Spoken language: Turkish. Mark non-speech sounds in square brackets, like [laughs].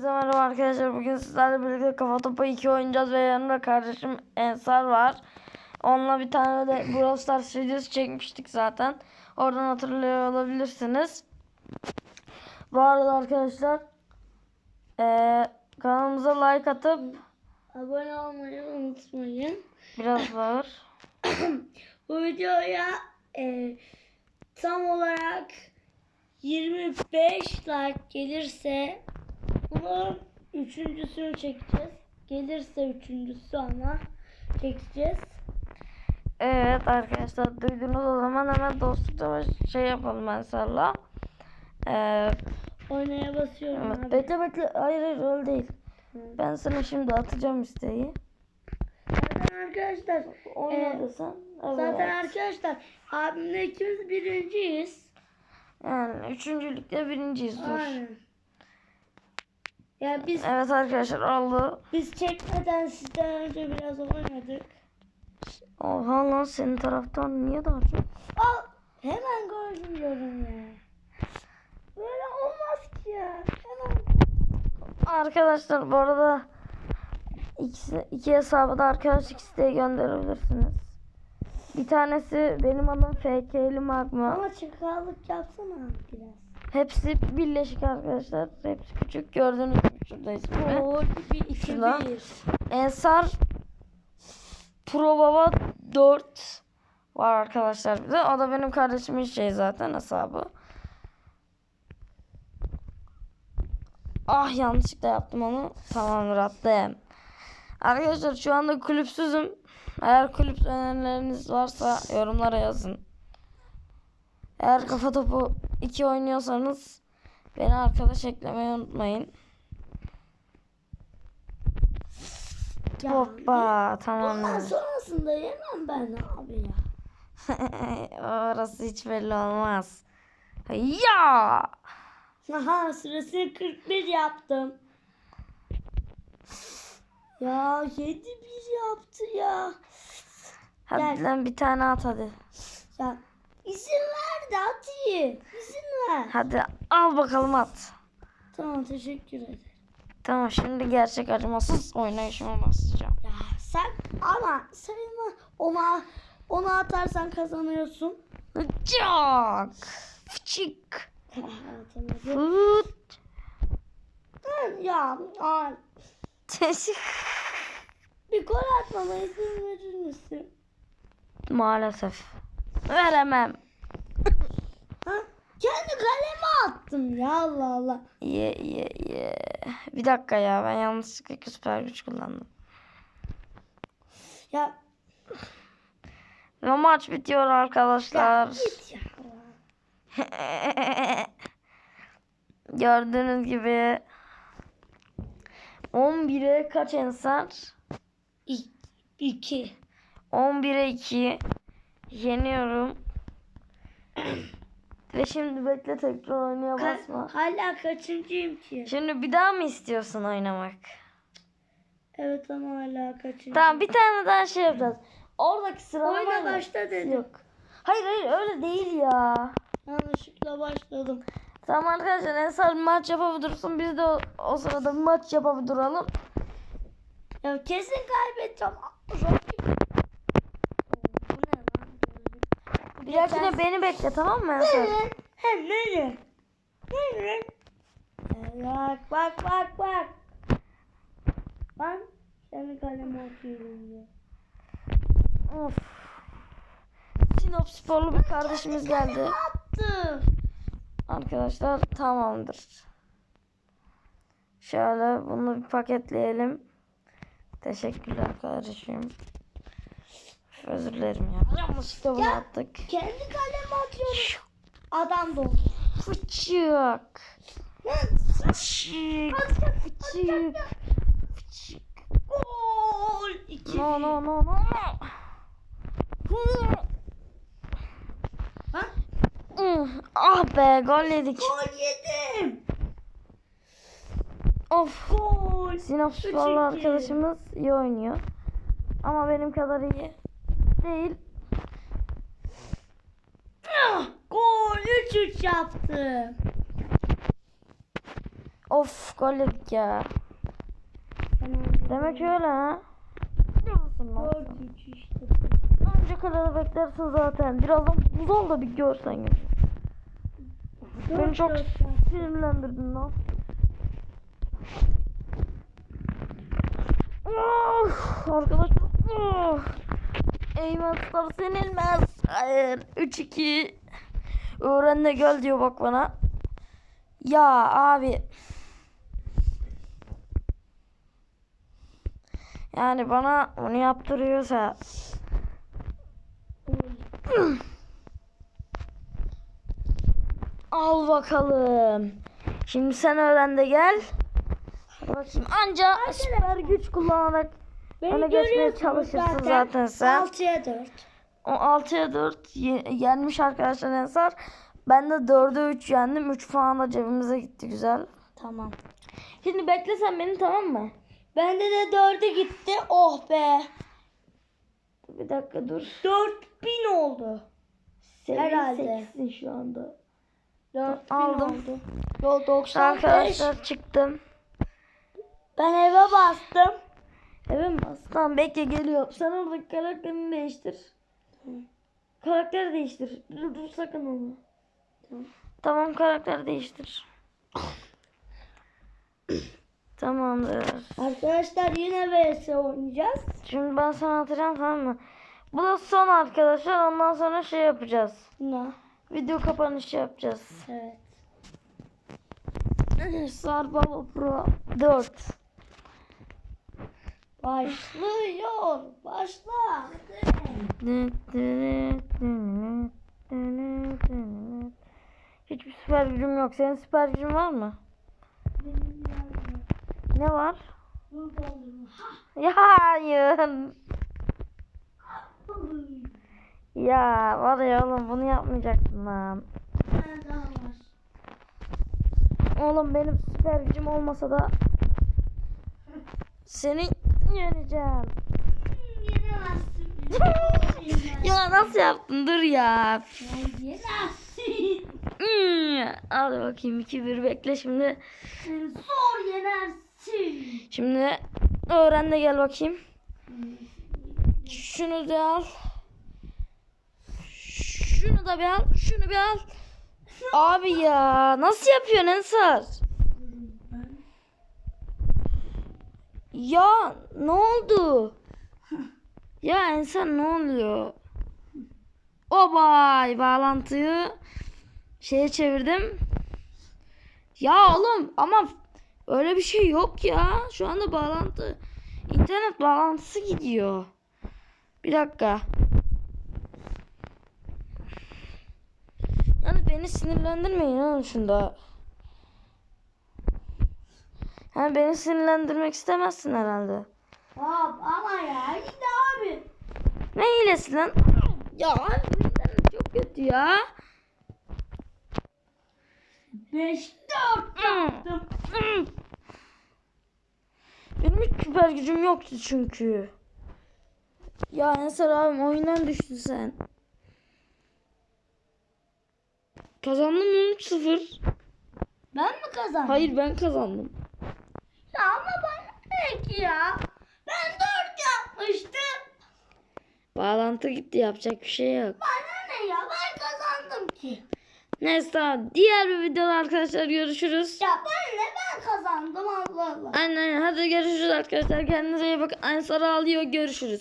Hepinize merhaba arkadaşlar. Bugün sizlerle birlikte kafa topu 2 oynayacağız ve yanımda kardeşim Ensar var. Onunla bir tane de Brawl Stars videosu çekmiştik zaten. Oradan hatırlıyor olabilirsiniz. Bu arada arkadaşlar eee, kanalımıza like atıp Abone olmayı unutmayın. biraz bağır. [coughs] Bu videoya e, tam olarak 25 like gelirse bunun üçüncüsünü çekeceğiz. Gelirse üçüncüsü ama çekeceğiz. Evet arkadaşlar duydunuz o zaman hemen dostlukta şey yapalım Ensar'la. Eee Oynaya basıyorum evet, abi. bekle bekle. Hayır hayır öyle değil. Hı. Ben sana şimdi atacağım isteği. Zaten arkadaşlar Oyna e. Evet. zaten arkadaşlar abimle ikimiz birinciyiz. Yani üçüncülükte birinciyiz dur. Aynen. Ya biz Evet arkadaşlar oldu. Biz çekmeden sizden önce biraz oynadık. Oha lan senin taraftan niye daha çok? Al. Hemen gördüm diyorum ya. Böyle olmaz ki ya. Hemen. Arkadaşlar bu arada ikisi, iki hesabı da arkadaşlık isteği gönderebilirsiniz. Bir tanesi benim adım FK'li Magma. Ama çıkarlık yapsana biraz. Hepsi birleşik arkadaşlar. Hepsi küçük. Gördüğünüz gibi şurada ismi. Oo, bir, iki, Şurada. bir. Ensar Pro Baba 4 var arkadaşlar bir de. O da benim kardeşimin şey zaten hesabı. Ah yanlışlıkla yaptım onu. Tamamdır attım. Arkadaşlar şu anda kulüpsüzüm. Eğer kulüp önerileriniz varsa yorumlara yazın. Eğer kafa topu 2 oynuyorsanız beni arkadaş eklemeyi unutmayın. Ya, Hoppa Ondan tamamdır. sonrasında yemem ben abi ya. [laughs] Orası hiç belli olmaz. Ya! Aha sırasını 41 yaptım. Ya 7 bir yaptı ya. Hadi Gel. lan bir tane at hadi. Ya izin ver de atayım. İzin ver. Hadi al bakalım at. Tamam teşekkür ederim. Tamam şimdi gerçek acımasız oynayışıma basacağım. Ya sen ama sayılma ona ona atarsan kazanıyorsun. Çok. Fıçık. Fıt. ya ay, bir gol atmama izin verir misin? Maalesef. Veremem. Ha? Kendi kaleme attım ya Allah Allah. Ye ye ye. Bir dakika ya ben yanlışlıkla süper güç kullandım. Ya, Ve maç bitiyor ya arkadaşlar. git ya. [laughs] Gördüğünüz gibi 11'e kaç ensar? İ- İki. 11'e 2 yeniyorum. [coughs] Ve şimdi bekle tekrar oynaya Ka- basma. hala kaçıncıyım ki? Şimdi bir daha mı istiyorsun oynamak? Evet ama hala kaçıncıyım. Tamam bir tane daha şey yapacağız. Oradaki sıralama Oyna başla dedim. Yok. Hayır hayır öyle değil ya. Yanlışlıkla başladım. Tamam arkadaşlar Ensar maç yapabilirsin. Biz de o, o sırada maç yapabiliralım. Ya kesin kaybedeceğim. Rakip. Bu ne lan? Bir dahakine beni bekle tamam mı? Nereye? Hem nereye? Nereye? Bak bak bak bak. Ben kendi kaleme atıyorum ya. Of. Sinop sporlu bir kardeşimiz geldi. Attım. Arkadaşlar tamamdır. Şöyle bunu bir paketleyelim. Teşekkürler kardeşim. Özür dilerim ya. Yanlışlıkla bunu Ya. attık. Kendi kaleme atıyorum. Adam doldu. Fıçık. Fıçık. Fıçık. Fıçık. Gol. İki. No no no no. Ha? Ah be gol yedik. Gol yedim. Of. Gol. Sinop sporlu arkadaşımız iyi oynuyor. Ama benim kadar iyi değil. Ah, Gol 3-3 yaptı. Of gol yedik ya. Demek öyle ha. Diyorsun lan. 4 3 işte. Anca kalede beklersin zaten. Birazdan buz ol da bir görsen ya. Beni çok sinirlendirdin lan. Of, arkadaşlar. Of. Eymenler senilmez. Hayır. 3-2. Öğren de gel diyor bak bana. Ya abi. Yani bana onu yaptırıyorsa Al bakalım. Şimdi sen öğren de gel. Bakayım. Anca süper güç kullanarak Beni öne geçmeye çalışırsın zaten sen. 6'ya 4. O 6'ya 4 ye- yenmiş arkadaşlar Ensar. Ben de 4'e 3 yendim. 3 puan da cebimize gitti güzel. Tamam. Şimdi bekle sen beni tamam mı? Bende de 4'e gitti. Oh be. Bir dakika dur. 4000 oldu. Herhalde. 8'sin şu anda. 4000 Aldım. oldu. Yo 95. Arkadaşlar çıktım. Ben eve bastım. Evet mi? Tamam bekle geliyor. Sen oradaki karakterini değiştir. Karakter değiştir. Dur dur sakın onu. Tamam. Tamam karakter değiştir. Tamamdır. Arkadaşlar yine vs oynayacağız. Şimdi ben sana atacağım tamam mı? Bu da son arkadaşlar. Ondan sonra şey yapacağız. Ne? Video kapanışı yapacağız. Evet. [laughs] Sar Baba Pro 4. Başlıyor. Başla. Hiçbir süper gücüm yok. Senin süper gücün var mı? Ne var? Ya hayır. Ya var ya oğlum bunu yapmayacaktın lan. Oğlum benim süper gücüm olmasa da seni yeneceğim. Ya [laughs] nasıl yaptın? Dur ya. Hmm. Hadi bakayım 2-1 bekle şimdi. Zor yenersin. Şimdi öğren de gel bakayım. Şunu da al. Şunu da bir al. Şunu bir al. Abi ya nasıl yapıyorsun Ensar? Ya ne oldu? Ya Ensar ne oluyor? O bay bağlantıyı şeye çevirdim. Ya oğlum ama öyle bir şey yok ya. Şu anda bağlantı internet bağlantısı gidiyor. Bir dakika. Yani beni sinirlendirmeyin oğlum şunda. Ha beni sinirlendirmek istemezsin herhalde. Abi ama ya işte abi. Ne hilesi lan? Ya abi internet çok kötü ya. 5 4 yaptım. Benim hiç süper gücüm yoktu çünkü. Ya Ensar abim oyundan düştün sen. Kazandım 13-0. Ben mi kazandım? Hayır ben kazandım. Ama bana peki ya. Ben 4 yapmıştım. Bağlantı gitti yapacak bir şey yok. Bana ne ya ben kazandım ki. Neyse tamam. Diğer bir videoda arkadaşlar görüşürüz. Ya ben ne ben kazandım Allah Allah. Aynen aynen. Hadi görüşürüz arkadaşlar. Kendinize iyi bakın. Ensar ağlıyor. Görüşürüz.